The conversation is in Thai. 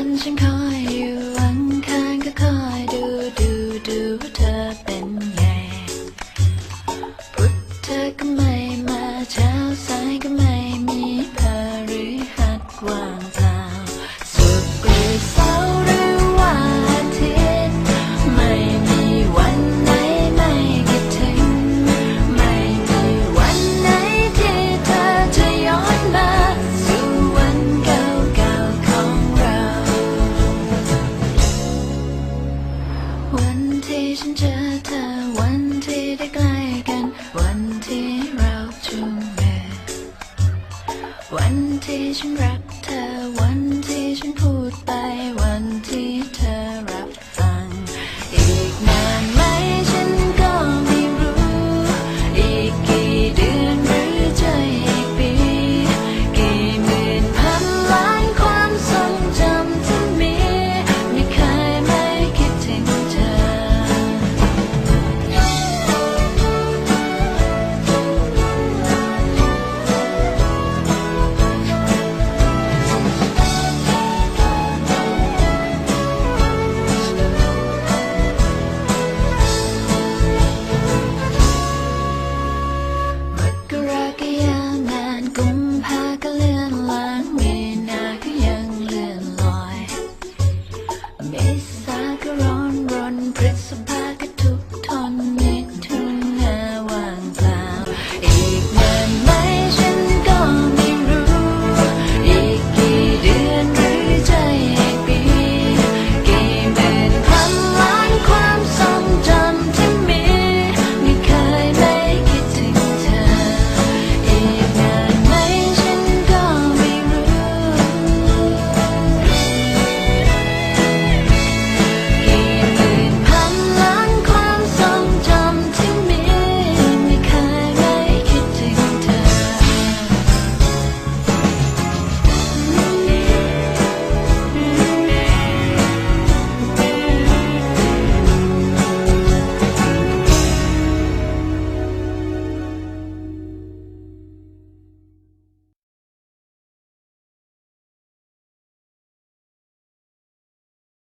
ฉันคอยอยู่หลังคก็คอยดูดูดูว่าเธอเป็นไงพุทเธอก็ไม่มาเช้าสายก็ไม่มีเธอ เจอเธอวันที่ได้ใกล้กัน วันที่เราจูงมือวันที่ฉันรักเธอวันที่ฉันพูด cabeça.